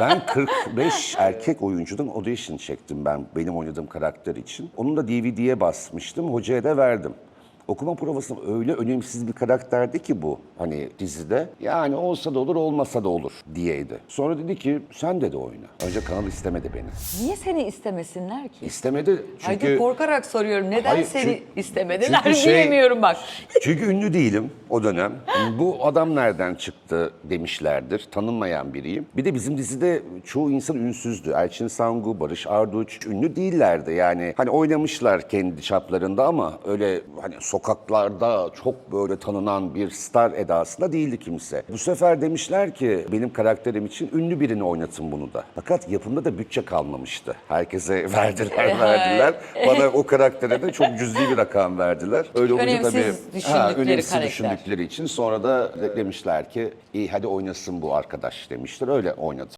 Ben 45 erkek oyuncudan audition çektim ben benim oynadığım karakter için. Onu da DVD'ye basmıştım, hocaya da verdim. Okuma provasında öyle önemsiz bir karakterdi ki bu hani dizide. Yani olsa da olur, olmasa da olur diyeydi. Sonra dedi ki sen de de oyna. Önce kanal istemedi beni. Niye seni istemesinler ki? İstemedi Hayır çünkü... korkarak soruyorum. Neden Hayır, seni çünkü- istemediler çünkü şey- bilemiyorum bak. Çünkü ünlü değilim o dönem. Bu adam nereden çıktı demişlerdir. Tanınmayan biriyim. Bir de bizim dizide çoğu insan ünsüzdü. Elçin Sangu, Barış Arduç ünlü değillerdi. Yani hani oynamışlar kendi çaplarında ama öyle hani sokaklarda çok böyle tanınan bir star edasında değildi kimse. Bu sefer demişler ki benim karakterim için ünlü birini oynatın bunu da. Fakat yapımda da bütçe kalmamıştı. Herkese verdiler verdiler. Bana o karaktere de çok cüzi bir rakam verdiler. Öyle olunca Önemsiz tabii düşündükleri önemsiz karakter. düşündükleri için sonra da de- demişler ki iyi hadi oynasın bu arkadaş demişler. Öyle oynadı.